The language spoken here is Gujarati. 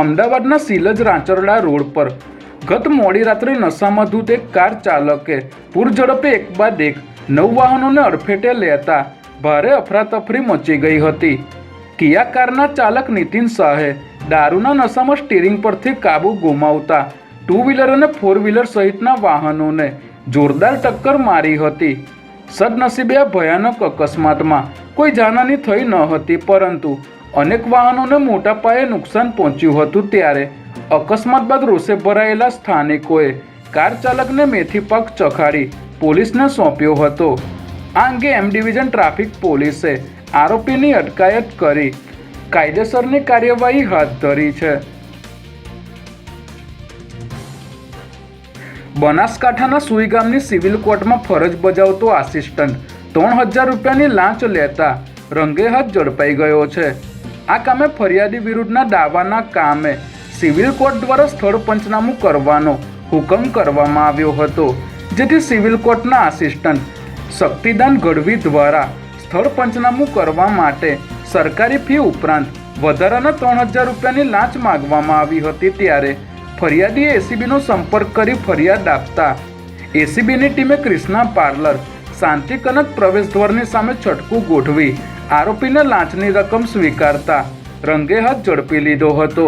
અમદાવાદના સિલજ રાંચરડા રોડ પર. ગત મોડી રાત્રે નશામાં ધૂત એક કાર ચાલકે પૂરઝડપે એક બાદ એક નવ વાહનોને અડફેટે લેતા ભારે અફરાતફરી મચી ગઈ હતી. કિયા કારના ચાલક નીતિન શાહે દારૂના નશામાં સ્ટીરિંગ પરથી કાબુ ગુમાવતા ટુ વ્હીલર અને ફોર વ્હીલર સહિતના વાહનોને જોરદાર ટક્કર મારી હતી. સદનસીબે આ ભયાનક અકસ્માતમાં કોઈ જાનહાની થઈ ન હતી, પરંતુ અનેક વાહનોને મોટા પાયે નુકસાન પહોંચ્યું હતું ત્યારે. અકસ્માત બાદ રોષે ભરાયેલા સ્થાનિકોએ કાર ચાલકને મેથી પાક ચખાડી પોલીસને સોંપ્યો હતો. આ અંગે એમ ડિવિઝન ટ્રાફિક પોલીસે આરોપીની અટકાયત કરી કાયદેસરની કાર્યવાહી હાથ ધરી છે. બનાસકાંઠાના સુઈ ગામની સિવિલ કોર્ટમાં ફરજ બજાવતો આસિસ્ટન્ટ ત્રણ હજાર રૂપિયાની લાંચ લેતા રંગે હાથ ઝડપાઈ ગયો છે. આ કામે ફરિયાદી વિરુદ્ધના દાવાના કામે સિવિલ કોર્ટ દ્વારા સ્થળ પંચનામું કરવાનો હુકમ કરવામાં આવ્યો હતો, જેથી સિવિલ કોર્ટના આસિસ્ટન્ટ શક્તિદાન ગઢવી દ્વારા સ્થળ પંચનામું કરવા માટે સરકારી ફી ઉપરાંત વધારાના ત્રણ હજાર રૂપિયાની લાંચ માગવામાં આવી હતી. ત્યારે ફરિયાદીએ એસીબીનો સંપર્ક કરી ફરિયાદ આપતા એસીબીની ટીમે ક્રિષ્ના પાર્લર શાંતિકનક પ્રવેશદ્વારની સામે છટકું ગોઠવી આરોપીને લાંચની રકમ સ્વીકારતા રંગે હાથ ઝડપી લીધો હતો.